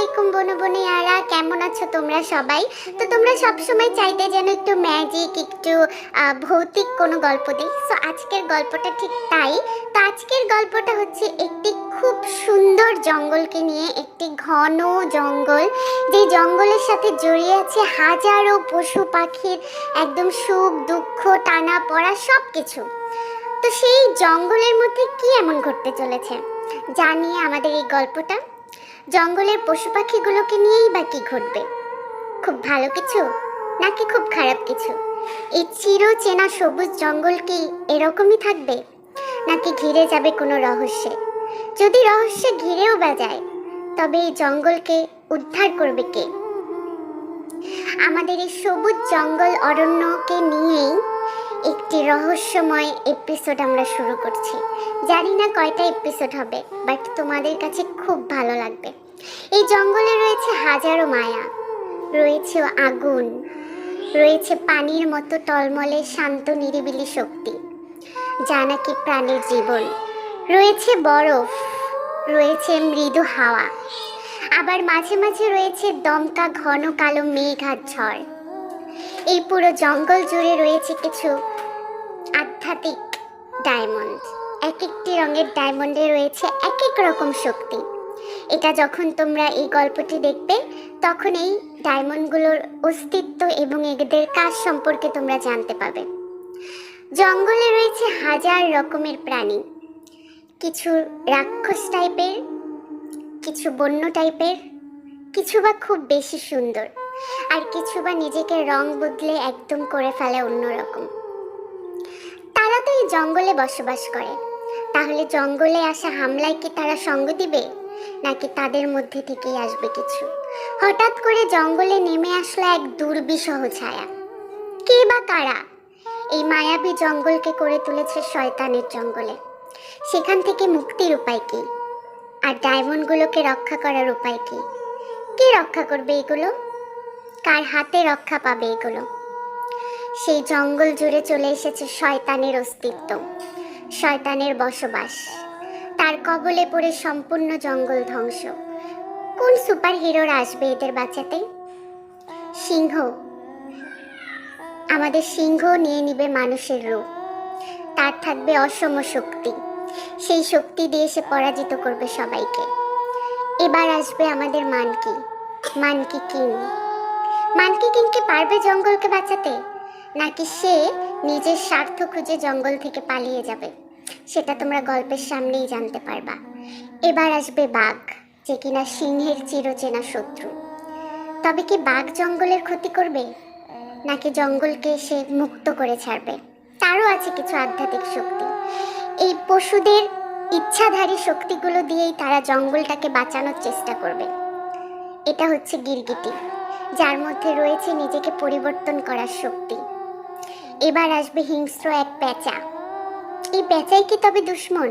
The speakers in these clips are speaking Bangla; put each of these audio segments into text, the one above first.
আলাইকুম বনু বনিয়ারা, কেমন আছো তোমরা সবাই? তো তোমরা সব সময় চাইতে যেন একটু ম্যাজিক একটু ভৌতিক কোনো গল্প দিই। সো আজকের গল্পটা ঠিক তাই। তো আজকের গল্পটা হচ্ছে একটি খুব সুন্দর জঙ্গলকে নিয়ে, একটি ঘন জঙ্গল। যে জঙ্গলের সাথে জড়িয়ে আছে হাজারো পশু পাখির একদম সুখ, দুঃখ, টানা পড়া সব কিছু তো সেই জঙ্গলের মধ্যে কি এমন ঘটতে চলেছে? জানিয়ে আমাদের এই গল্পটা। জঙ্গলের পশু পাখিগুলোকে নিয়েই বা কি ঘটবে? খুব ভালো কিছু, নাকি খুব খারাপ কিছু? এই চির চেনা সবুজ জঙ্গল কি এরকমই থাকবে? নাকি ঘিরে যাবে কোনো রহস্যে? যদি রহস্যে ঘিরেও বা যায়, তবে এই জঙ্গলকে উদ্ধার করবে কে? আমাদের এই সবুজ জঙ্গল অরণ্যকে নিয়েই একটি রহস্যময় এপিসোড আমরা শুরু করছি। জানি না কয়টা এপিসোড হবে বাট তোমাদের কাছে খুব ভালো লাগবে। এই জঙ্গলে রয়েছে হাজারো মায়া। রয়েছে আগুন। রয়েছে পানির মতো টলমলে শান্ত নিরিবিলি শক্তি। যা নাকি প্রাণীর জীবন। রয়েছে বরফ। রয়েছে মৃদু হাওয়া। আবার মাঝে মাঝে রয়েছে দমকা ঘন কালো মেঘ আর ঝড় এই পুরো জঙ্গল জুড়ে রয়েছে কিছু আধ্যাত্মিক ডায়মন্ড এক একটি রঙের ডায়মন্ডে রয়েছে এক এক রকম শক্তি। এটা যখন তোমরা এই গল্পটি দেখবে, তখন এই ডায়মন্ডগুলোর অস্তিত্ব এবং এদের কাজ সম্পর্কে তোমরা জানতে পাবে। জঙ্গলে রয়েছে হাজার রকমের প্রাণী। কিছু রাক্ষস টাইপের, কিছু বন্য টাইপের, কিছু বা খুব বেশি সুন্দর। আর কিছু বা নিজেকে রং বদলে একদম করে ফেলে অন্যরকম। তারা তো এই জঙ্গলে বসবাস করে। তাহলে জঙ্গলে আসা হামলায় কি তারা সঙ্গ দিবে? নাকি তাদের মধ্যে থেকেই আসবে কিছু? হঠাৎ করে জঙ্গলে নেমে আসলো এক দুর্বিষহ ছায়া। কে বা কারা? এই মায়াবী জঙ্গলকে করে তুলেছে শয়তানের জঙ্গলে। সেখান থেকে মুক্তির উপায় কি? আর ডায়মন্ডগুলোকে রক্ষা করার উপায় কি? কে রক্ষা করবে এগুলো? কার হাতে রক্ষা পাবে এগুলো? সেই জঙ্গল জুড়ে চলে এসেছে শয়তানের অস্তিত্ব, শয়তানের বসবাস। তার কবলে পড়ে সম্পূর্ণ জঙ্গল ধ্বংস। কোন সুপার হিরোর আসবে এদের বাঁচাতে? সিংহ। আমাদের সিংহ নিয়ে নিবে মানুষের রূপ। তার থাকবে অসম শক্তি। সেই শক্তি দিয়ে সে পরাজিত করবে সবাইকে। এবার আসবে আমাদের monkey monkey king. Monkey king কি পারবে জঙ্গলকে বাঁচাতে? নাকি সে নিজের স্বার্থ খুঁজে জঙ্গল থেকে পালিয়ে যাবে? সেটা তোমরা গল্পের সামনেই জানতে পারবা। এবার আসবে বাঘ, যে কিনা সিংহের চিরচেনা শত্রু। তবে কি বাঘ জঙ্গলের ক্ষতি করবে? নাকি জঙ্গলকে সে মুক্ত করে ছাড়বে? তারও আছে কিছু আধ্যাত্মিক শক্তি। এই পশুদের ইচ্ছাধারী শক্তিগুলো দিয়েই তারা জঙ্গলটাকে বাঁচানোর চেষ্টা করবে। এটা হচ্ছে গিরগিটি, যার মধ্যে রয়েছে নিজেকে পরিবর্তন করার শক্তি। এবার আসবে হিংস্র এক পেঁচা। এই পেঁচাই কি তবে দুশ্মন?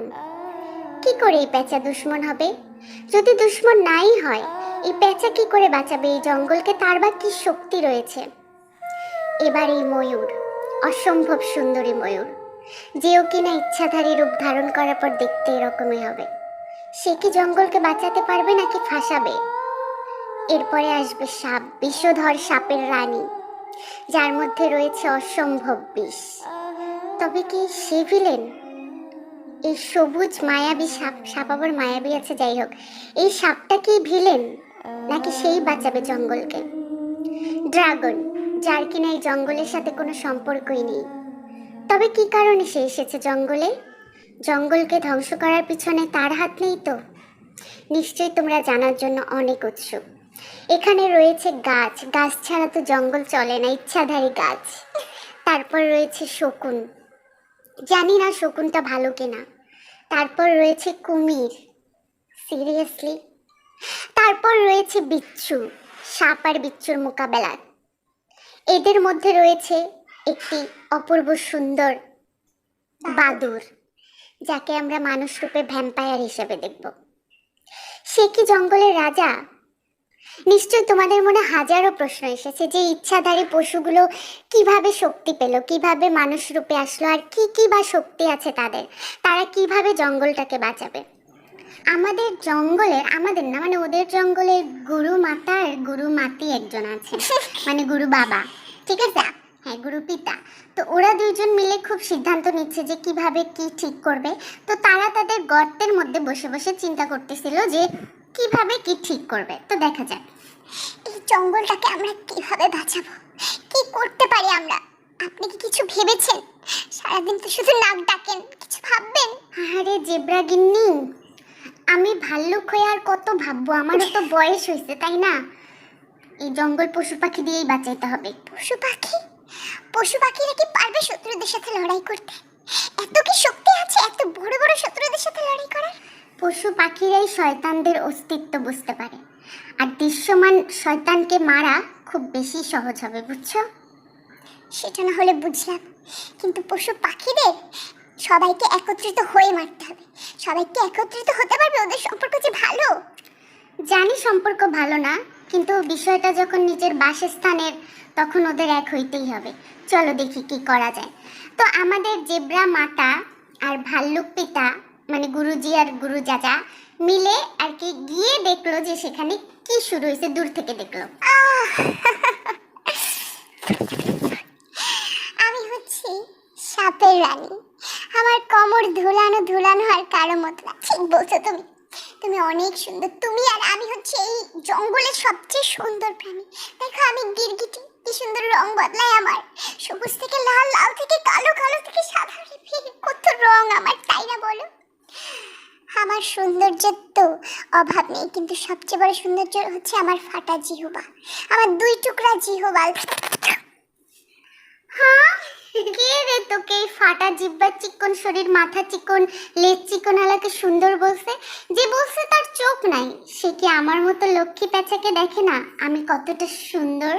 কি করে এই পেঁচা দুশ্মন হবে? যদি দুশ্মন নাই হয়, এই পেঁচা কি করে বাঁচাবে? এই জঙ্গলকে তার বা কি শক্তি রয়েছে? এবার এই ময়ূর, অসম্ভব সুন্দরী ময়ূর। যেও কিনা ইচ্ছাধারী রূপ ধারণ করার পর দেখতে এরকমই হবে। সে কি জঙ্গলকে বাঁচাতে পারবে নাকি ফাঁসাবে? এরপরে আসবে সাপ, বিষধর সাপের রানী। যার মধ্যে রয়েছে অসম্ভব বিষ। তবে কি সে ভিলেন? এই সবুজ মায়াবী সাপ সাপ আবার মায়াবী আছে, যাই হোক। এই সাপটা কি ভিলেন? নাকি সেই বাঁচাবে জঙ্গলকে? ড্রাগন, যার কিনা এই জঙ্গলের সাথে কোনো সম্পর্কই নেই। তবে কি কারণে সে এসেছে জঙ্গলে? জঙ্গলকে ধ্বংস করার পিছনে তার হাত নেই তো? নিশ্চয়ই তোমরা জানার জন্য অনেক উৎসুক। এখানে রয়েছে গাছ। গাছ ছাড়া তো জঙ্গল চলে না, ইচ্ছাধারী গাছ। তারপর রয়েছে শকুন। জানি না শকুনটা ভালো কিনা। তারপর রয়েছে কুমির। সিরিয়াসলি। তারপর রয়েছে বিচ্ছু। সাপ আর বিচ্ছুর মোকাবেলা। এদের মধ্যে রয়েছে একটি অপূর্ব সুন্দর বাদুর, যাকে আমরা মানুষ রূপে ভ্যাম্পায়ার হিসেবে দেখব। সে কি জঙ্গলের রাজা? নিশ্চয় তোমাদের মনে হাজারো প্রশ্ন এসেছে যে ইচ্ছাধারী পশুগুলো কীভাবে শক্তি পেল কীভাবে মানুষ রূপে আসলো আর কি কি বা শক্তি আছে তাদের তারা কীভাবে জঙ্গলটাকে বাঁচাবে? আমাদের জঙ্গলের আমাদের না মানে ওদের জঙ্গলের গুরু মাতা আর গুরু মাতি একজন আছে মানে গুরু বাবা ঠিক আছে? হ্যাঁ গুরু পিতা। তো ওরা দুইজন মিলে খুব সিদ্ধান্ত নিচ্ছে যে কীভাবে কি ঠিক করবে। তো তারা তাদের গর্তের মধ্যে বসে বসে চিন্তা করতেছিল যে কীভাবে কি ঠিক করবে? তো দেখা যাক। এই জঙ্গলটাকে আমরা কীভাবে বাঁচাবো? কি করতে পারি আমরা? আপনি কি কিছু ভেবেছেন? সারাদিন তো শুধু নাক ডাকেন কিছু ভাববেন? আরে জেব্রা গিন্নি আমি ভাল্লুক হয়ে আর কত ভাববো? আমারও তো বয়স হয়েছে তাই না? এই জঙ্গল পশু পাখি দিয়েই বাঁচাইতে হবে। পশু পাখি? পশু পাখিরা কি পারবে শত্রুদের সাথে লড়াই করতে? এত কি শক্তি আছে এত বড় বড় শত্রুদের সাথে লড়াই করার? পশু পাখিরাই শয়তানদের অস্তিত্ব বুঝতে পারে। আর দৃশ্যমান শয়তানকে মারা খুব বেশি সহজ হবে, বুঝছ? সেটা না হলে বুঝলাম। কিন্তু পশু পাখিদের সবাইকে একত্রিত হয়ে মারতে হবে। সবাইকে একত্রিত হতে পারবে ওদের সম্পর্ক যে ভালো? জানি সম্পর্ক ভালো না, কিন্তু বিষয়টা যখন নিজের বাসস্থানের, তখন ওদের এক হইতেই হবে। চলো দেখি কি করা যায়। তো আমাদের জেব্রা মাতা আর ভাল্লুক পিতা মানে গুরুজি আর গুরু চাচা মিলে আর কি গিয়ে দেখল যে সেখানে কি শুরু হয়েছে, দূর থেকে দেখল। আমি হচ্ছি সাপের রানী। আমার কোমর ধুলানো ধুলানো আর কারও মতো ঠিক বলছো তুমি। তুমি অনেক সুন্দর। তুমি আর আমি হচ্ছে এই জঙ্গলের সবচেয়ে সুন্দর প্রাণী। দেখো আমি গিরগিটি, কি সুন্দর রং বদলায় আমার। সবুজ থেকে লাল লাল থেকে কালো কালো থেকে সাদা। কত রং আমার, তাই না বলো? আমার সৌন্দর্যের তো অভাব নেই কিন্তু সবচেয়ে বড় সৌন্দর্য হচ্ছে আমার ফাটা জিহবা। আমার দুই টুকরা জিহবা। হ্যাঁ? কে রে তোকে এই ফাটা জিব্বা চিকন শরীর মাথা চিকন লেজ চিকন আলাকে সুন্দর বলছে? যে বলছে তার চোখ নাই সে কি আমার মতো লক্ষ্মী প্যাঁচাকে দেখে না আমি কতটা সুন্দর?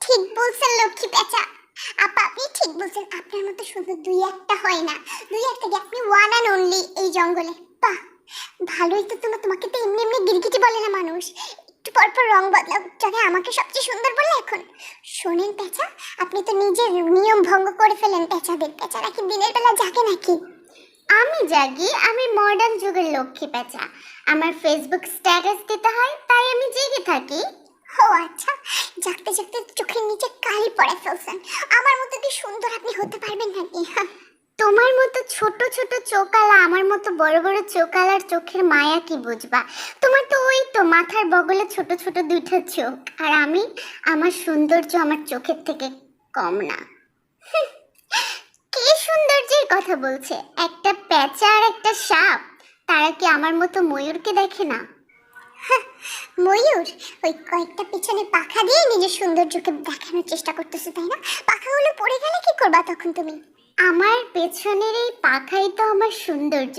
ঠিক বলছেন লক্ষ্মী পেঁচা। আপা, আপনি ঠিক বলছেন, আপনার মতো শুধু দুই একটা হয় না। দুই একটা আপনি ওয়ান অ্যান্ড অনলি এই জঙ্গলে? বাহ, ভালোই তো তোমার তোমাকে তো এমনি এমনি গিরগিটি বলে না মানুষ। একটু পর পর রং বদলাও, জানে আমাকে সবচেয়ে সুন্দর বলে এখন। শোনেন পেঁচা, আপনি তো নিজের নিয়ম ভঙ্গ করে ফেলেন পেঁচাদের। পেঁচারা কি দিনের বেলা জাগে নাকি? আমি জাগি, আমি মডার্ন যুগের লক্ষ্মী প্যাঁচা আমার ফেসবুক স্ট্যাটাস দিতে হয়, তাই আমি জেগে থাকি। ও আচ্ছা জাগতে জাগতে চোখের নিচে কালি পড়ে ফেলছেন। আমার মতো কি সুন্দর আপনি হতে পারবেন নাকি? তোমার মতো ছোট ছোট চোকালা আমার মতো বড় বড় চোকালার চোখের মায়া কি বুঝবা? তোমার তো ওই তো মাথার বগলে ছোট ছোট দুইটা চোখ আর আমি আমার সৌন্দর্য আমার চোখের থেকে কম না। কে সৌন্দর্যের কথা বলছে? একটা প্যাঁচা আর একটা সাপ তারা কি আমার মতো ময়ূরকে দেখে না? ময়ূর ওই কয়েকটা পিছনে পাখা দিয়ে নিজের সৌন্দর্যকে দেখানোর চেষ্টা করতেছে তাই না? পাখাগুলো পড়ে গেলে কি করবা তখন তুমি? আমার পেছনের এই পাখাই তো আমার সৌন্দর্য।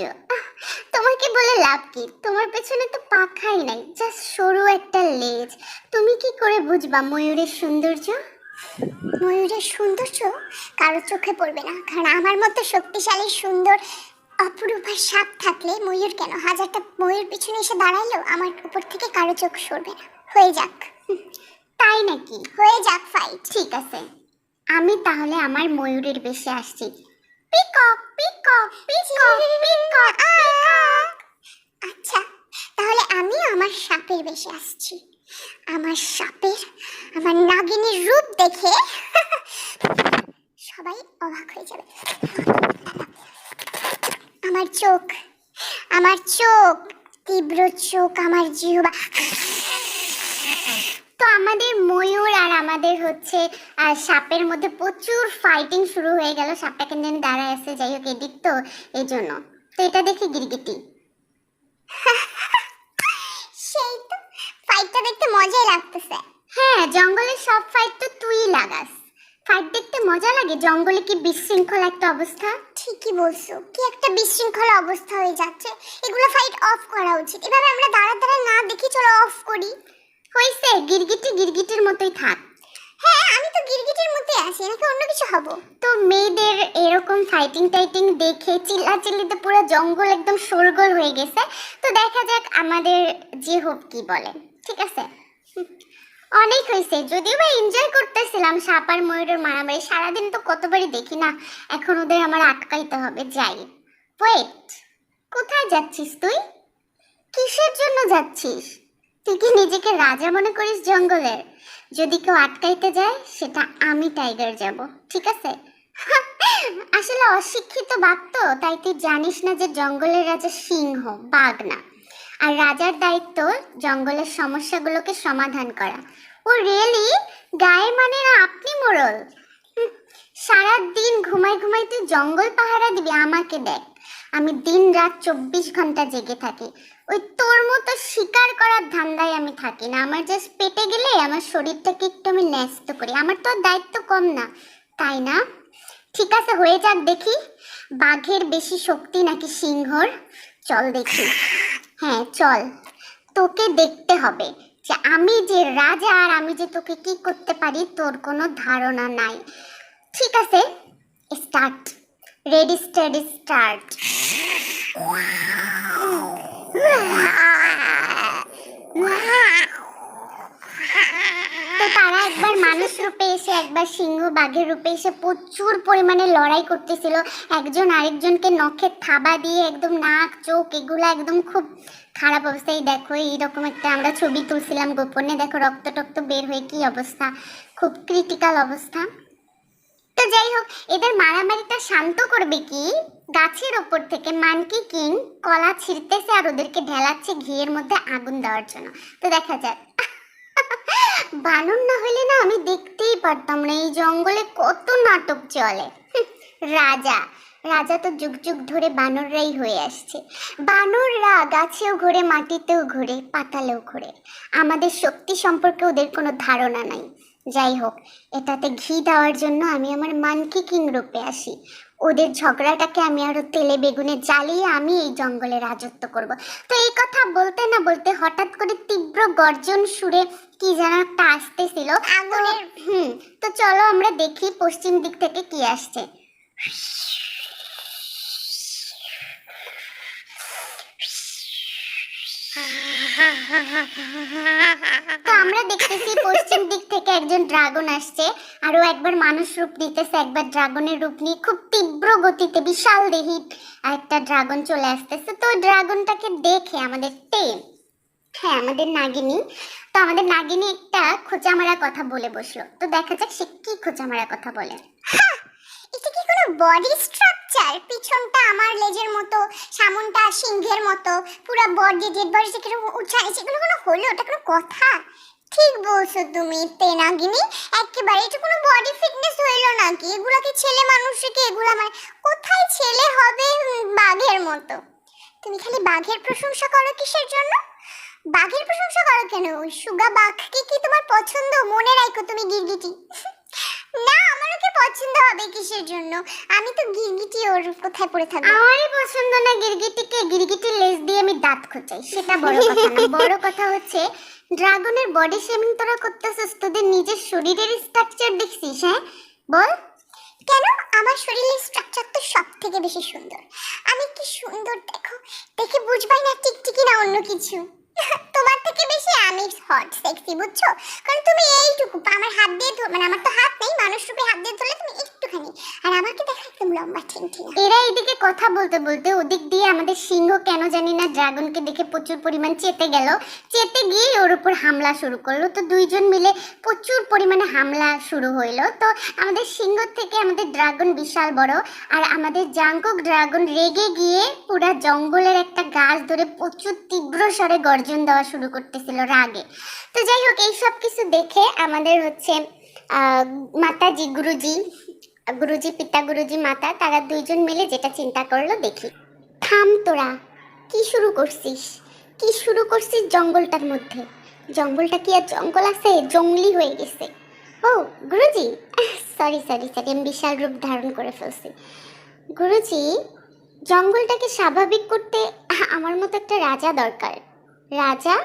তোমাকে বলে লাভ কি? তোমার পেছনে তো পাখাই নাই জাস্ট সরু একটা লেজ। তুমি কি করে বুঝবা ময়ূরের সৌন্দর্য? ময়ূরের সৌন্দর্য কারও চোখে পড়বে না কারণ আমার মতো শক্তিশালী সুন্দর অপরূপা সাপ থাকলে ময়ূর কেন? হাজারটা ময়ূর পিছনে এসে দাঁড়াইলেও আমার উপর থেকে কারও চোখ সরবে না। হয়ে যাক। তাই নাকি? হয়ে যাক ফাইট ঠিক আছে। আমি তাহলে আমার ময়ূরের বেশে আসছি। পিকক পিকক পিকক পিকক আচ্ছা তাহলে আমি আমার সাপের বেশে আসছি। আমার সাপের আমার নাগিনীর রূপ দেখে সবাই অবাক হয়ে যাবে। আমার চোখ আমার চোখ, তীব্র চোখ আমার জিহবা। তো আমাদের ময়ূর আর আমাদের হচ্ছে সাপের মধ্যে প্রচুর ফাইটিং শুরু হয়ে গেল। সাপটা কেন জানি দাঁড়ায় আছে, যাই হোক, এদিক তো, এই জন্য। তো এটা দেখে গিরগিটি। সেই তো ফাইটটা দেখতে মজাই লাগতেছে। হ্যাঁ জঙ্গলের সব ফাইট তো তুই লাগাস। ফাইট দেখতে মজা লাগে? জঙ্গলে কি বিশৃঙ্খল একটা অবস্থা? ঠিকই বলছো। কি একটা বিশৃঙ্খলা অবস্থা হয়ে যাচ্ছে। এগুলো ফাইট অফ করা উচিত। এভাবে আমরা দাঁড়া দাঁড়া না দেখি চলো অফ করি। হয়েছে গিরগিটি গিরগিটির মতোই থাক। হ্যাঁ আমি তো গিরগিটির মতোই আছি। নাকি অন্য কিছু হব? তো মেয়েদের এরকম ফাইটিং টাইটিং দেখে চিল্লাচিল্লিতে পুরো জঙ্গল একদম শোরগোল হয়ে গেছে। তো দেখা যাক আমাদের যে হোক কি বলে। ঠিক আছে? অনেক হয়েছে, যদিও বা এনজয় করতেছিলাম। সাপ আর ময়ূরের মারামারি সারাদিন তো কতবারই দেখি না, এখন ওদের আমার আটকাইতে হবে, যাই। ওয়েট কোথায় যাচ্ছিস তুই? কিসের জন্য যাচ্ছিস? তুই কি নিজেকে রাজা মনে করিস জঙ্গলের? যদি কেউ আটকাইতে যায়, সেটা আমি টাইগার যাব, ঠিক আছে? আসলে অশিক্ষিত বাঘ তো, তাই তুই জানিস না যে জঙ্গলের রাজা সিংহ, বাঘ না। আর রাজার দায়িত্ব জঙ্গলের সমস্যাগুলোকে সমাধান করা। ও রিয়েলি গায়ে মানে না আপনি মোড়ল সারা দিন ঘুমাই ঘুমাই তুই জঙ্গল পাহারা দিবি, আমাকে দেখ। আমি দিন রাত চব্বিশ ঘণ্টা জেগে থাকি। ওই তোর মতো শিকার করার ধান্দায় আমি থাকি না। আমার জাস্ট পেটে গেলে আমার শরীরটাকে একটু আমি ন্যস্ত করি। আমার তো দায়িত্ব কম না। তাই না? ঠিক আছে, হয়ে যাক দেখি। বাঘের বেশি শক্তি নাকি সিংহর? চল দেখি। হ্যাঁ চল। তোকে দেখতে হবে যে আমি যে রাজা আর আমি যে তোকে কি করতে পারি, তোর কোনো ধারণা নাই। ঠিক আছে? স্টার্ট রেডি স্টাডি স্টার্ট তো তারা একবার মানুষ রূপে এসে একবার সিংহ বাঘের রূপে এসে প্রচুর পরিমাণে লড়াই করতেছিল। একজন আরেকজনকে নখের থাবা দিয়ে একদম নাক, চোখ এগুলো একদম খুব খারাপ অবস্থায়। দেখো, এইরকম একটা আমরা ছবি তুলছিলাম গোপনে। দেখো, রক্ত টক্ত বের হয়ে কি অবস্থা? খুব ক্রিটিক্যাল অবস্থা। তো যাই হোক, এদের মারামারিটা শান্ত করবে কি? গাছের ওপর থেকে মানকি কিং কলা ছিঁড়তেছে আর ওদেরকে ঢেলাচ্ছে ঘিয়ের মধ্যে আগুন দেওয়ার জন্য। তো দেখা যাক। বানর না হলে না আমি দেখতেই পারতাম না, এই জঙ্গলে কত নাটক চলে। রাজা রাজা তো যুগ যুগ ধরে বানররাই হয়ে আসছে। বানররা গাছেও ঘোরে, মাটিতেও ঘোরে, পাতালেও ঘোরে। আমাদের শক্তি সম্পর্কে ওদের কোনো ধারণা নাই। যাই হোক, এটাতে ঘি দেওয়ার জন্য আমি আমার মানকি কিং রূপে আসি। ওদের ঝগড়াটাকে আমি আরও তেলে বেগুনে জ্বালিয়ে আমি এই জঙ্গলে রাজত্ব করব। তো এই কথা বলতে না বলতে হঠাৎ করে তীব্র গর্জন সুরে কি যেন একটা আসতেছিল। আগুনের হুম তো চলো আমরা দেখি পশ্চিম দিক থেকে কি আসছে। তো আমরা দেখতেছি পশ্চিম দিক থেকে একজন ড্রাগন আসছে আরও একবার মানুষ রূপ নিতেছে, একবার ড্রাগনের রূপ নিয়ে খুব তীব্র গতিতে বিশাল দেহি একটা ড্রাগন চলে আসতেছে। তো ড্রাগনটাকে দেখে আমাদের টেম হ্যাঁ আমাদের নাগিনী, তো আমাদের নাগিনী একটা খোঁচামারা কথা বলে বসল। তো দেখা যাক সে কি খোঁচামারা কথা বলে। কোনো বডি স্ট্রাকচার পিছনটা আমার লেজের মতো, সামনটা সিংহের মতো, পুরো বডি ডেড বডি যেগুলো উঁচাই সেগুলো কোনো হলো ওটা কোনো কথা? ঠিক বলছো তুমি, তেনাগিনী। একেবারে এটা কোনো বডি ফিটনেস হইল নাকি? এগুলা কি ছেলে মানুষকে এগুলা মানে কোথায় ছেলে হবে বাঘের মতো? তুমি খালি বাঘের প্রশংসা করো কিসের জন্য? বাঘের প্রশংসা করো কেন? সুগা বাঘকে কি তোমার পছন্দ? মনে রাখো তুমি গিরগিটি। না আমার ওকে পছন্দ হবে কিসের জন্য? আমি তো গিরগিটি ওর কোথায় পড়ে থাকব? আমারই পছন্দ না গিরগিটিকে। গিরগিটির লেজ দিয়ে আমি দাঁত খোঁচাই সেটা বড় কথা না। বড় কথা হচ্ছে ড্রাগনের বডি শেমিং তোরা করতেছিস তোদের নিজের শরীরের স্ট্রাকচার দেখছিস হ্যাঁ? বল। কেন? আমার শরীরের স্ট্রাকচার তো সব থেকে বেশি সুন্দর। আমি কি সুন্দর দেখো। দেখে বুঝবাই না টিকটিকি না অন্য কিছু। তোমার থেকে বেশি আমি হট সেক্সি বুঝছ? কারণ তুমি এইটুকু, আমার হাত দিয়ে মানে আমার তো হাত নেই, মানুষ রূপে হাত দিয়ে ধরলে তুমি একটুখানি। আর আমাকে দেখো একদম লম্বা ঠেংঠিনা এরা এদিকে কথা বলতে বলতে ওদিক দিয়ে আমাদের সিংহ কেন জানি না ড্রাগনকে দেখে প্রচুর পরিমাণ চেতে গেল। চেতে গিয়ে ওর উপর হামলা শুরু করল। তো দুইজন মিলে প্রচুর পরিমাণে হামলা শুরু হইল। তো আমাদের সিংহ থেকে আমাদের ড্রাগন বিশাল বড়। আর আমাদের জাঙ্কুক ড্রাগন রেগে গিয়ে পুরা জঙ্গলের একটা গাছ ধরে প্রচুর তীব্র স্বরে গর্জন দেওয়া শুরু করতেছিল রাগে। তো যাই হোক এইসব কিছু দেখে আমাদের হচ্ছে মাতাজি গুরুজি গুরুজি, পিতা গুরুজি, মাতা, তারা দুইজন মিলে যেটা চিন্তা করল, দেখি। থাম তোরা, কি শুরু করছিস? কি শুরু করছিস জঙ্গলটার মধ্যে? জঙ্গলটা কি আর জঙ্গল আছে? জঙ্গলি হয়ে গেছে। ও, গুরুজি? সরি সরি সরি আমি বিশাল রূপ ধারণ করে ফেলছি। গুরুজি, জঙ্গলটাকে স্বাভাবিক করতে আমার মতো একটা রাজা দরকার। রাজা?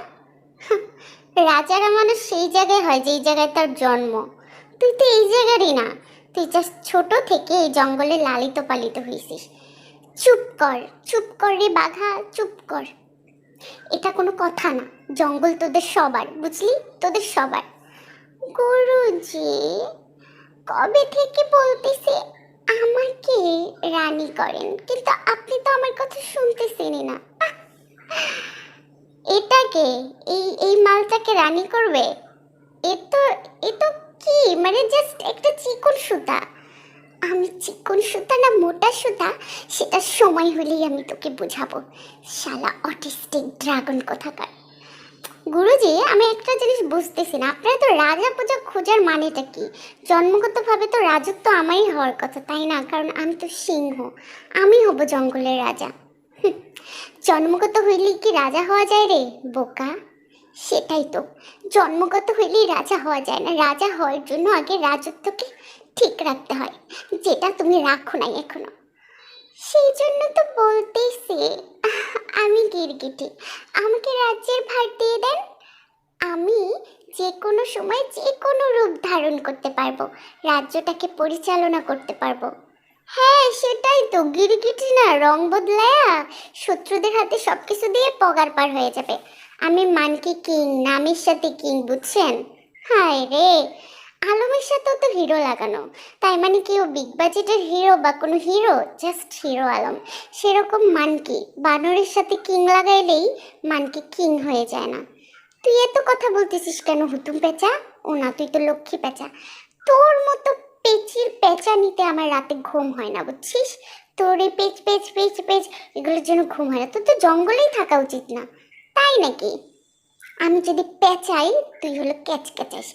রাজারা মানুষ সেই জায়গায় হয় যেই জায়গায় তার জন্ম। তুই তো এই জায়গারই না। তুই জাস্ট ছোট থেকে এই জঙ্গলে লালিত পালিত হয়েছিস চুপ কর চুপ কর রে বাঘা, চুপ কর। এটা কোনো কথা না। জঙ্গল তোদের সবার, বুঝলি? তোদের সবার। গুরুজি, কবে থেকে বলতেছে আমাকে রানী করেন? কিন্তু আপনি তো আমার কথা শুনতেছেনই না! এটাকে এই এই মালটাকে রানি করবে? এ তো এ তো কি? মানে জাস্ট একটা চিকন সুতা। আমি চিকন সুতা না মোটা সুতা? সেটা সময় হলেই আমি তোকে বোঝাবো। শালা অটিস্টিক ড্রাগন কোথাকার। গুরুজি, আমি একটা জিনিস বুঝতেছি না। আপনারা তো রাজা পূজা খোঁজার মানেটা কি? জন্মগতভাবে তো রাজত্ব আমারই হওয়ার কথা, তাই না? কারণ আমি তো সিংহ। আমি হব জঙ্গলের রাজা। জন্মগত হইলেই কি রাজা হওয়া যায় রে, বোকা? সেটাই তো। জন্মগত হইলেই রাজা হওয়া যায় না। রাজা হওয়ার জন্য আগে রাজত্বকে ঠিক রাখতে হয়, যেটা তুমি রাখো নাই এখনও। সেই জন্য তো বলতেছি আমি গিরগিটি। আমাকে রাজ্যের ভার দিয়ে দেন। আমি যে কোনো সময় যে কোনো রূপ ধারণ করতে পারব, রাজ্যটাকে পরিচালনা করতে পারব। হ্যাঁ সেটাই তো। গিরগিটি না, রং বদলায়া শত্রুদের হাতে সব কিছু দিয়ে পগার পার হয়ে যাবে। আমি মানকি কিং, নামের সাথে কিং, বুঝছেন? হায় রে! আলমের সাথেও তো হিরো লাগানো। তাই মানে কি ও বিগ বাজেটের হিরো বা কোনো হিরো জাস্ট হিরো আলম। সেরকম মানকি, বানরের সাথে কিং লাগাইলেই মানকি কিং হয়ে যায় না। তুই এত কথা বলতেছিস কেন, হুতুম পেঁচা? ও না, তুই তো লক্ষ্মী পেঁচা। তোর মতো পেচির পেঁচা নিতে আমার রাতে ঘুম হয় না, বুঝছিস? তোর এই পেচ পেচ পেচ পেচ, এগুলোর জন্য ঘুম হয় না। তোর তো জঙ্গলেই থাকা উচিত না, তাই নাকি? আমি যদি পেঁচাই, তুই হলো ক্যাচ ক্যাচাস।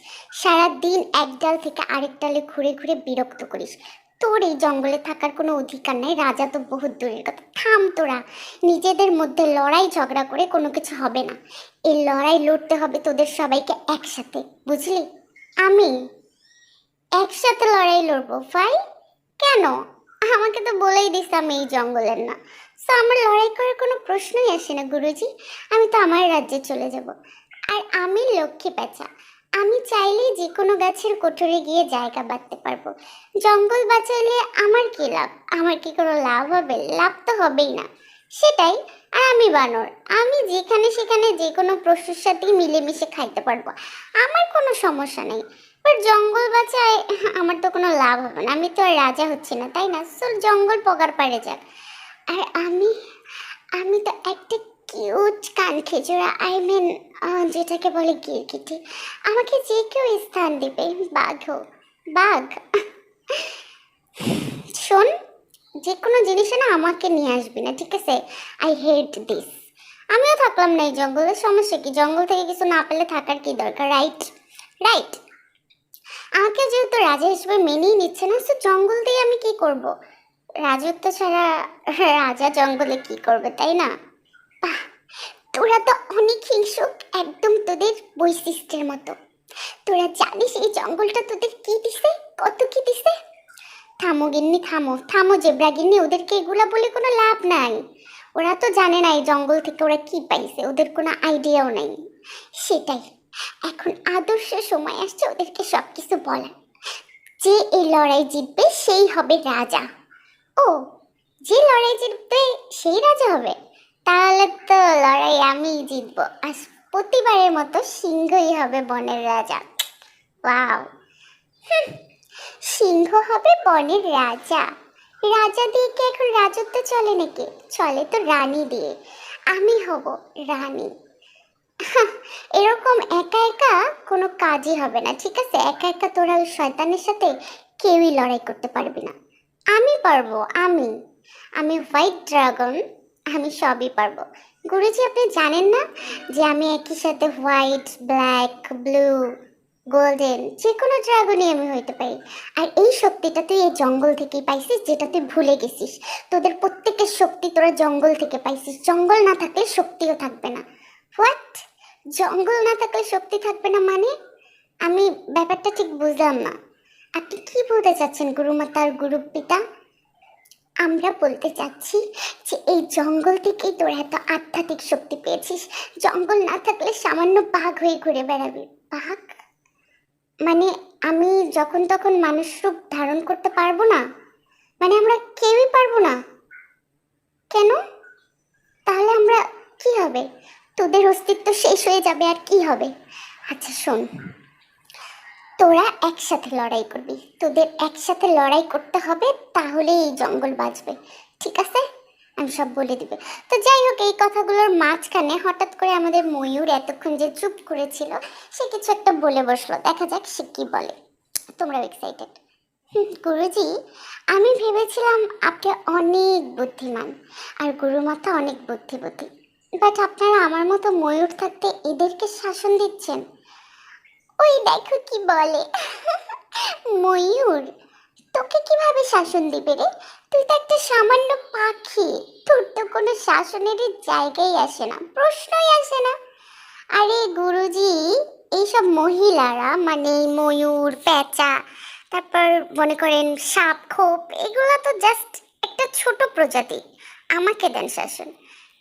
সারাদিন এক ডাল থেকে আরেক ডালে ঘুরে ঘুরে বিরক্ত করিস। তোর এই জঙ্গলে থাকার কোনো অধিকার নাই, রাজা তো বহুত দূরের কথা। থাম তোরা, নিজেদের মধ্যে লড়াই ঝগড়া করে কোনো কিছু হবে না। এই লড়াই লড়তে হবে তোদের সবাইকে একসাথে, বুঝলি? আমি একসাথে লড়াই লড়বো ফাই কেন? আমাকে তো বলেই দিস আমি এই জঙ্গলের না। তো আমার লড়াই করার কোনো প্রশ্নই আসে না, গুরুজি। আমি তো আমার রাজ্যে চলে যাব। আর আমি লক্ষ্মী পেঁচা। আমি চাইলে যে কোনো গাছের কোঠরে গিয়ে জায়গা বাঁধতে পারব। জঙ্গল বাঁচাইলে আমার কি লাভ? আমার কি কোনো লাভ হবে? লাভ তো হবেই না। সেটাই, আর আমি বানর। আমি যেখানে সেখানে যে কোনো পশুর সাথেই মিলেমিশে খাইতে পারব। আমার কোনো সমস্যা নেই। বাট জঙ্গল বাঁচায়, আমার তো কোনো লাভ হবে না। আমি তো আর রাজা হচ্ছি না, তাই না? চল জঙ্গল পগার পারে যাক। আর আমি আমি তো একটা কিউট কান খেজুরা আই মিন যেটাকে বলে গিরগিটি। আমাকে যে কেউ স্থান দিবে, বাঘ হোক, বাঘ। শোন যে কোনো জিনিসে না আমাকে নিয়ে আসবি না, ঠিক আছে? আই হেট দিস আমিও থাকলাম না এই জঙ্গলে, সমস্যা কি? জঙ্গল থেকে কিছু না পেলে থাকার কি দরকার? রাইট রাইট আমাকে যেহেতু রাজা হিসেবে মেনেই নিচ্ছে না তো জঙ্গল দিয়ে আমি কি করব? রাজত্ব ছাড়া রাজা জঙ্গলে কি করবে, তাই না? তোরা তো অনেক হিংসুক, একদম তোদের বৈশিষ্ট্যের মতো। তোরা জানিস এই জঙ্গলটা তোদের কি দিছে? কত কি দিছে? থামো গিন্নি, থামো। থামো জেব্রা গিন্নি, ওদেরকে এগুলা বলে কোনো লাভ নাই। ওরা তো জানে না এই জঙ্গল থেকে ওরা কি পাইছে, ওদের কোনো আইডিয়াও নাই। সেটাই। এখন আদর্শ সময় আসছে ওদেরকে সব কিছু বলা যে এই লড়াই জিতবে সেই হবে রাজা। ও, যে লড়াই জিতবে সেই রাজা হবে? তাহলে তো লড়াই আমি জিতবো। আর প্রতিবারের মতো সিংহই হবে বনের রাজা। ওয়াও। সিংহ হবে বনের রাজা। রাজা দিয়ে কি এখন রাজত্ব চলে নাকি? চলে তো রানী দিয়ে। আমি হব রানী। এরকম একা একা কোনো কাজই হবে না, ঠিক আছে? একা একা তোরা ওই শয়তানের সাথে কেউই লড়াই করতে পারবি না। আমি পারব, আমি। আমি হোয়াইট ড্রাগন আমি সবই পারব। গুরুজি, আপনি জানেন না যে আমি একই সাথে হোয়াইট ব্ল্যাক ব্লু গোল্ডেন যে কোনো ড্রাগনই আমি হইতে পারি। আর এই শক্তিটা তুই এই জঙ্গল থেকেই পাইছিস, যেটা তুই ভুলে গেছিস। তোদের প্রত্যেকের শক্তি তোরা জঙ্গল থেকে পাইছিস। জঙ্গল না থাকলে শক্তিও থাকবে না। হোয়াট জঙ্গল না থাকলে শক্তি থাকবে না মানে? আমি ব্যাপারটা ঠিক বুঝলাম না। আপনি কি বলতে চাচ্ছেন গুরুমাতা আর গুরু পিতা? আমরা বলতে চাচ্ছি যে এই জঙ্গল থেকেই তোর এত আধ্যাত্মিক শক্তি পেয়েছিস। জঙ্গল না থাকলে সামান্য বাঘ হয়ে ঘুরে বেড়াবি। বাঘ? মানে আমি যখন তখন মানুষ রূপ ধারণ করতে পারব না? মানে আমরা কেউই পারব না। কেন? তাহলে আমরা কি হবে? তোদের অস্তিত্ব শেষ হয়ে যাবে আর কি হবে? আচ্ছা শোন। তোরা একসাথে লড়াই করবি। তোদের একসাথে লড়াই করতে হবে, তাহলে এই জঙ্গল বাঁচবে। ঠিক আছে? আমি সব বলে দিবে। তো যাই হোক, এই কথাগুলোর মাঝখানে হঠাৎ করে আমাদের ময়ূর এতক্ষণ যে চুপ করেছিল, সে কিছু একটা বলে বসল। দেখা যাক সে কি বলে। তোমরাও এক্সাইটেড গুরুজি, আমি ভেবেছিলাম আপনি অনেক বুদ্ধিমান। আর গুরু মাথা অনেক বুদ্ধিবতী। বাট আপনারা আমার মতো ময়ূর থাকতে এদেরকে শাসন দিচ্ছেন? ওই দেখো কি বলে। ময়ূর, তোকে কীভাবে শাসন দিবে রে? তুই তো একটা সামান্য পাখি। তোর তো কোনো শাসনেরই জায়গায় আসে না, প্রশ্নই আসে না। আরে গুরুজি, এইসব মহিলারা মানে ময়ূর, পেঁচা, তারপর মনে করেন সাপ খোপ এগুলো তো জাস্ট একটা ছোট প্রজাতি। আমাকে দেন শাসন।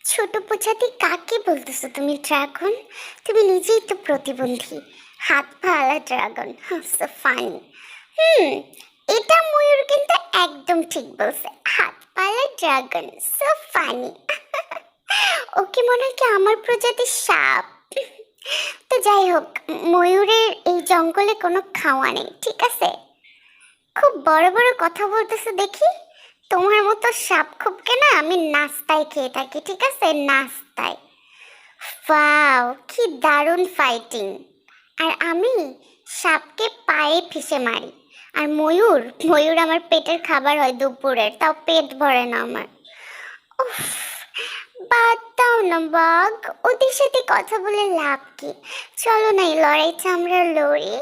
ছোট প্রজাতি কাকে বলতেছো তুমি, ড্রাগন? তুমি নিজেই তো প্রতিবন্ধী। হাত পালা ড্রাগন। সো ফাইন হুম, এটা ময়ূর কিন্তু একদম ঠিক বলছে। হাত পালা ড্রাগন। সো ফানি ওকে মনে হয় কি আমার প্রজাতির সাপ। তো যাই হোক, ময়ূরের এই জঙ্গলে কোনো খাওয়া নেই, ঠিক আছে? খুব বড় বড় কথা বলতেছে দেখি। তোমার মতো সাপ খুবকে না আমি নাস্তায় খেয়ে থাকি, ঠিক আছে? নাস্তায়। ফাও কি দারুণ ফাইটিং আর আমি সাপকে পায়ে ফিসে মারি। আর ময়ূর ময়ূর আমার পেটের খাবার হয় দুপুরের, তাও পেট ভরে না আমার। বাদ দাও না, বাঘ। ওদের সাথে কথা বলে লাভ কি? চলো না এই লড়াইটা আমরা লড়ি।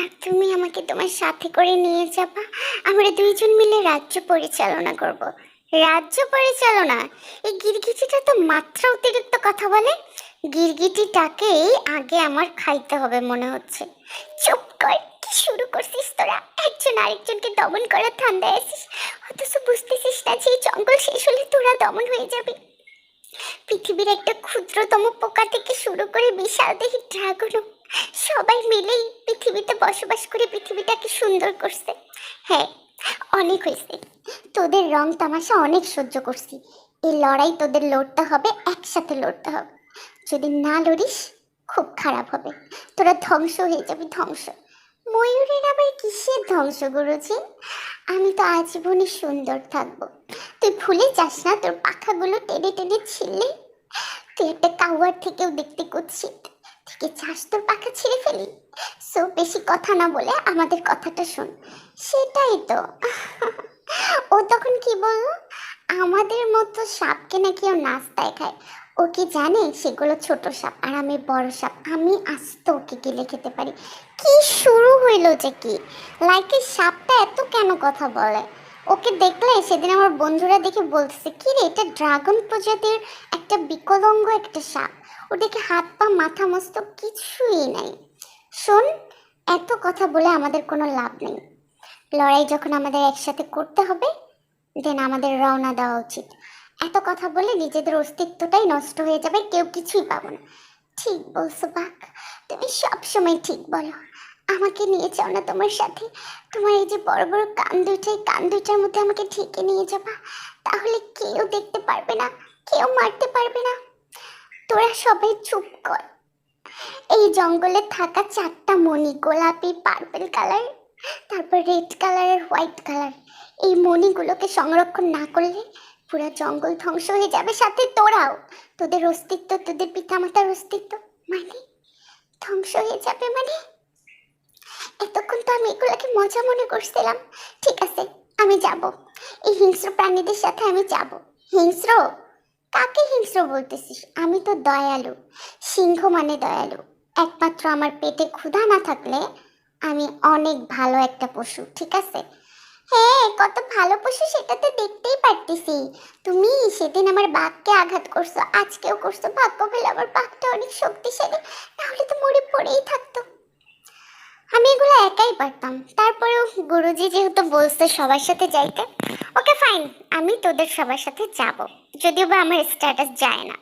আর তুমি আমাকে তোমার সাথে করে নিয়ে যাবা। আমরা দুইজন মিলে রাজ্য পরিচালনা করব। রাজ্য পরিচালনা? এই গিরগিটিটা তো মাত্রা অতিরিক্ত কথা বলে। গিরগিটিটাকেই আগে আমার খাইতে হবে মনে হচ্ছে। চুপ কর, কি শুরু করছিস তোরা? একজন আরেকজনকে দমন করার ঠান্ডায় আছিস? অথচ বুঝতেছিস না যে জঙ্গল শেষ হলে তোরা দমন হয়ে যাবে। পৃথিবীর একটা ক্ষুদ্রতম পোকা থেকে শুরু করে বিশাল দেহি ড্রাগনও সবাই মিলেই পৃথিবীতে বসবাস করে পৃথিবীটাকে সুন্দর করছে। হ্যাঁ অনেক হয়েছে। তোদের রং তামাশা অনেক সহ্য করছি। এই লড়াই তোদের লড়তে হবে, একসাথে লড়তে হবে। যদি না লড়িস, খুব খারাপ হবে। তোরা ধ্বংস হয়ে যাবি, ধ্বংস। ময়ূরের আবার কিসের ধ্বংস গুরুজি আমি তো আজীবনই সুন্দর থাকব। তুই ভুলে যাস না তোর পাখাগুলো টেনে টেনে ছিললে? তুই একটা কাউয়ার থেকেও দেখতে কুৎসিত। থেকে চাস তোর পাখা ছিঁড়ে ফেলি। সো বেশি কথা না বলে আমাদের কথাটা শোন। সেটাই তো। ও তখন কি বলল? আমাদের মতো সাপকে নাকি ও নাস্তায় খায়। ও কি জানে? সেগুলো ছোট সাপ আর আমি বড় সাপ। আমি আস্ত ওকে গিলে খেতে পারি। কি শুরু হইল যে কি? লাইকের সাপটা এত কেন কথা বলে? ওকে দেখলে সেদিন আমার বন্ধুরা দেখে বলতেছে, কি রে, এটা ড্রাগন প্রজাতির একটা বিকলঙ্গ একটা সাপ। দেখে হাত পা, মাথা মস্তক কিছুই নাই। শোন, এত কথা বলে আমাদের কোনো লাভ নেই। লড়াই যখন আমাদের একসাথে করতে হবে দেন আমাদের রওনা দেওয়া উচিত। এত কথা বলে নিজেদের অস্তিত্বটাই নষ্ট হয়ে যাবে, কেউ কিছুই পাবো না। ঠিক বলছো, বাক। তুমি সবসময় ঠিক বলো। আমাকে নিয়ে যাও না তোমার সাথে। তোমার এই যে বড় বড় কান দুইটা এই কান দুইটার মধ্যে আমাকে ঠেকে নিয়ে যাবা। তাহলে কেউ দেখতে পারবে না, কেউ মারতে পারবে না। তোরা সবাই চুপ কর। এই জঙ্গলে থাকা চারটা মণি, গোলাপি পার্পল কালার তারপর রেড কালারের হোয়াইট কালার এই মণিগুলোকে সংরক্ষণ না করলে পুরো জঙ্গল ধ্বংস হয়ে যাবে সাথে তোরাও। তোদের অস্তিত্ব, তোদের পিতামাতার অস্তিত্ব মানে? ধ্বংস হয়ে যাবে মানে? এতক্ষণ তো আমি এগুলোকে মজা মনে করছিলাম। ঠিক আছে, আমি যাব। এই হিংস্র প্রাণীদের সাথে আমি যাব। হিংস্র? কাকে হিংস্র বলতেছিস? আমি তো দয়ালু। সিংহ মানে দয়ালু। একমাত্র আমার পেটে ক্ষুধা না থাকলে আমি অনেক ভালো একটা পশু, ঠিক আছে? হ্যাঁ কত ভালো পশু সেটা তো দেখতেই পারতেছি। তুমি সেদিন আমার বাঘকে আঘাত করছ, আজকেও করছ। ভাগ্য পেলে আমার বাঘটা অনেক শক্তিশালী তাহলে তো মরে পড়েই থাকতো। আমি এগুলো একাই পারতাম। তারপরেও গুরুজি যেহেতু বলছে সবার সাথে যাইতে, ওকে ফাইন আমি তোদের সবার সাথে যাব। যদিও বা আমার স্ট্যাটাস যায় না।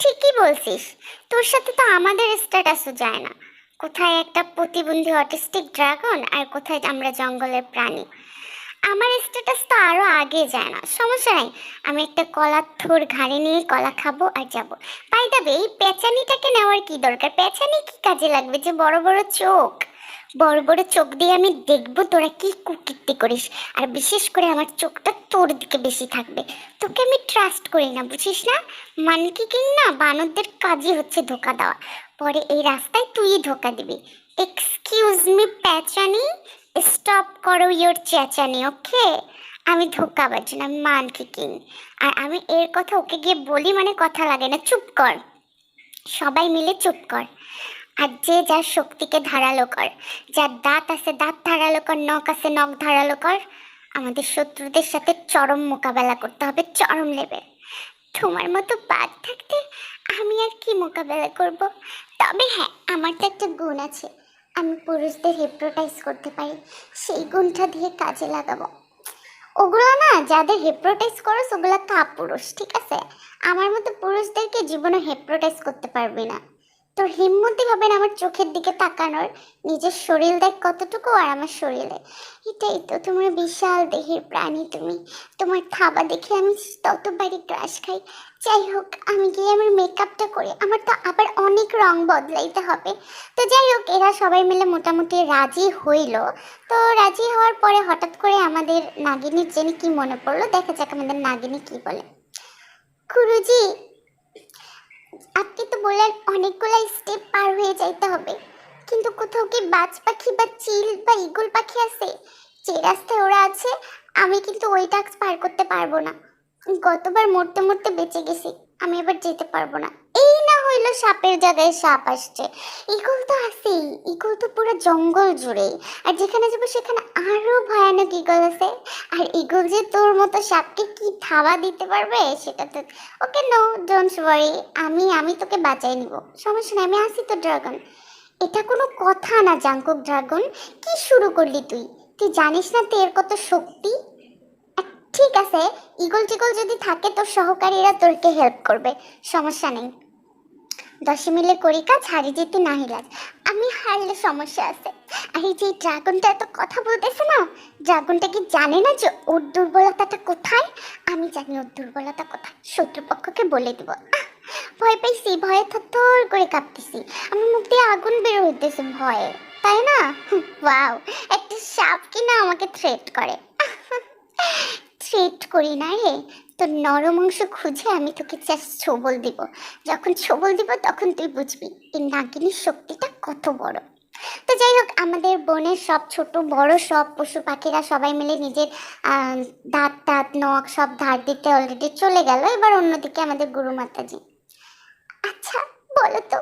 ঠিকই বলছিস, তোর সাথে তো আমাদের স্ট্যাটাসও যায় না। কোথায় একটা প্রতিবন্ধী অটিস্টিক ড্রাগন আর কোথায় আমরা জঙ্গলের প্রাণী? আমার স্ট্যাটাস তো আরও আগে যায় না, সমস্যা নাই। আমি একটা কলার থোর ঘাড়ে নিয়ে কলা খাব আর যাব। পাই যাবে এই পেঁচানিটাকে নেওয়ার কি দরকার? পেঁচানি কি কাজে লাগবে যে বড় বড় চোখ? বড় বড় চোখ দিয়ে আমি দেখব তোরা কি কুকীর্তি করিস। আর বিশেষ করে আমার চোখটা তোর দিকে বেশি থাকবে। তোকে আমি ট্রাস্ট করি না, বুঝিস না? মানে কি কিন না বানরদের কাজই হচ্ছে ধোকা দেওয়া। পরে এই রাস্তায় তুই ধোকা দিবি। এক্সকিউজ মি প্যাচানি। স্টপ করো ইয়োর চেঁচানি ওকে আমি ধোকাবাজ না, আমি মানকি কিং আর আমি এর কথা ওকে গিয়ে বলি মানে কথা লাগে না, চুপ কর। সবাই মিলে চুপ কর। আর যে যার শক্তিকে ধারালো কর, যার দাঁত আছে দাঁত ধারালো কর, নখ আছে নখ ধারালো কর, আমাদের শত্রুদের সাথে চরম মোকাবেলা করতে হবে, চরম লেভেল। তোমার মতো বাদ থাকতে আমি আর কি মোকাবেলা করব? তবে হ্যাঁ আমার তো একটা গুণ আছে। আমি পুরুষদের হিপ্রোটাইজ করতে পারি, সেই গুণটা দিয়ে কাজে লাগাবো। ওগুলো না, যাদের হেপ্রোটাইজ করো ওগুলো কাপুরুষ, ঠিক আছে? আমার মতো পুরুষদেরকে জীবনে হেপ্রোটাইজ করতে পারবি না। তোর হিম্মতি হবে না আমার চোখের দিকে তাকানোর, নিজের শরীর দেখ কতটুকু আর আমার শরীরে। এটাই তো তোমার বিশাল দেহের প্রাণী তুমি। তোমার খাওয়া দেখে আমি ততবারই ক্রাশ খাই। যাই হোক, আমি গিয়ে আমার মেকআপটা করি। আমার তো আবার অনেক রং বদলাইতে হবে। তো যাই হোক, এরা সবাই মিলে মোটামুটি রাজি হইল। তো রাজি হওয়ার পরে হঠাৎ করে আমাদের নাগিনীর জেনে কি মনে পড়ল? দেখা যাক আমাদের নাগিনী কি বলে। গুরুজি আপনি তো বললেন অনেকগুলো স্টেপ পার হয়ে যাইতে হবে। কিন্তু কোথাও কি বাজ পাখি বা চিল বা ইগুল পাখি আছে? যে রাস্তায় ওরা আছে, আমি কিন্তু ওই টাক্স পার করতে পারব না। গতবার মরতে মরতে বেঁচে গেছি, আমি এবার যেতে পারব না। সাপের জায়গায় সাপ আসছে। ইগল তো আছেই, ইগল তো পুরো জঙ্গল জুড়ে আর যেখানে যাব সেখানে আরও ভয়ানক ইগল আছে। আর ইগল যে তোর মতো সাপকে কি থাবা দিতে পারবে, সেটা তো ওকে নো ডোন্ট ওয়ারি আমি আমি তোকে বাঁচাই নিব। সমস্যা নেই, আমি আসি তো, ড্রাগন। এটা কোনো কথা না জাঙ্কুক ড্রাগন। কি শুরু করলি তুই? তুই জানিস না তোর কত শক্তি? ঠিক আছে ইগল টিগল যদি থাকে তোর সহকারীরা তোরকে হেল্প করবে, সমস্যা নেই। দশে মিলে করি কাজ, হারি যেতে নাহি লাজ। আমি হারলে সমস্যা আছে। আর এই যে ড্রাগনটা এত কথা বলতেছে না, ড্রাগনটা কি জানে না যে ওর দুর্বলতাটা কোথায়? আমি জানি ওর দুর্বলতা কোথায়। শত্রুপক্ষকে বলে দিব। ভয় পাইছি, ভয়ে থর করে কাঁপতেছি। আমার মুখ দিয়ে আগুন বের হইতেছে ভয়ে। তাই না? ওয়াও, একটা সাপ কিনা আমাকে থ্রেট করে। থ্রেট করি না রে। তোর নরম অংশ খুঁজে আমি তোকে জাস্ট ছবল দিব। যখন ছবল দিব তখন তুই বুঝবি, এই নাগিনীর শক্তিটা কত বড়। তো যাই হোক, আমাদের বোনের সব ছোট, বড় সব পশু পাখিরা সবাই মিলে নিজের দাঁত টাত, নখ সব ধার দিতে অলরেডি চলে গেল। এবার অন্যদিকে আমাদের গুরু মাতাজি আচ্ছা বলো তো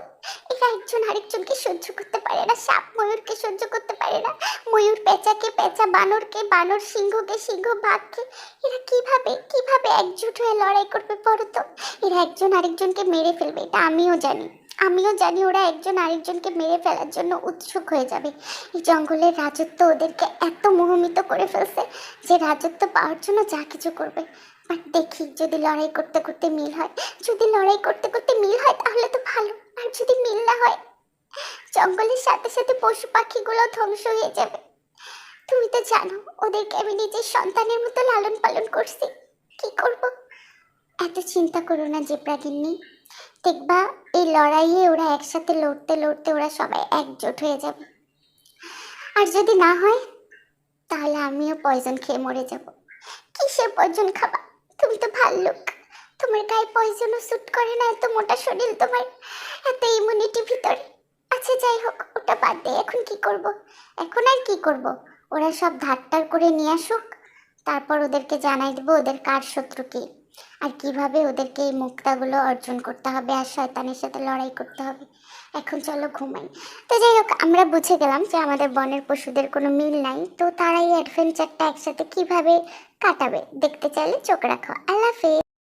এরা একজন আরেকজনকে সহ্য করতে পারে না, সাপ ময়ূরকে সহ্য করতে পারে না, ময়ূর পেঁচাকে পেঁচা, বানরকে বানর, সিংহকে সিংহ, বাঘকে, এরা কীভাবে কীভাবে একজোট হয়ে লড়াই করবে বলো তো এরা একজন আরেকজনকে মেরে ফেলবে, এটা আমিও জানি। আমিও জানি ওরা একজন আরেকজনকে মেরে ফেলার জন্য উৎসুক হয়ে যাবে। এই জঙ্গলের রাজত্ব ওদেরকে এত মোহমিত করে ফেলছে যে রাজত্ব পাওয়ার জন্য যা কিছু করবে। বাট দেখি, যদি লড়াই করতে করতে মিল হয়, যদি লড়াই করতে করতে মিল হয়, তাহলে তো ভালো। আর যদি মিল না হয়, জঙ্গলের সাথে সাথে পশু পাখিগুলো ধ্বংস হয়ে যাবে। তুমি তো জানো, ওদেরকে আমি নিজের সন্তানের মতো লালন পালন করছি। কি করব? এত চিন্তা করো না যে প্রাগিনী দেখবা, এই লড়াইয়ে ওরা একসাথে লড়তে লড়তে ওরা সবাই একজোট হয়ে যাবে। আর যদি না হয়, তাহলে আমিও পয়জন খেয়ে মরে যাব। কিসের পয়জন খাবা? তুমি তো ভাল্লুক। তোমার গায়ে পয়জনও স্যুট করে না এত মোটা শরীর তোমার। এত ইমিউনিটি ভিতরে। আচ্ছা যাই হোক, ওটা বাদ দে, এখন কি করব? এখন আর কি করব? ওরা সব ধারটার করে নিয়ে আসুক। তারপর ওদেরকে জানাই দেবো ওদের কার শত্রু কি। আর কীভাবে ওদেরকে এই মুক্তাগুলো অর্জন করতে হবে আর শয়তানের সাথে লড়াই করতে হবে? এখন চলো ঘুমাই। তো যাই হোক, আমরা বুঝে গেলাম যে আমাদের বনের পশুদের কোনো মিল নাই। তো তারা এই অ্যাডভেঞ্চারটা একসাথে কীভাবে কাটাবে? দেখতে চাইলে চোখ রাখো। আল্লাহ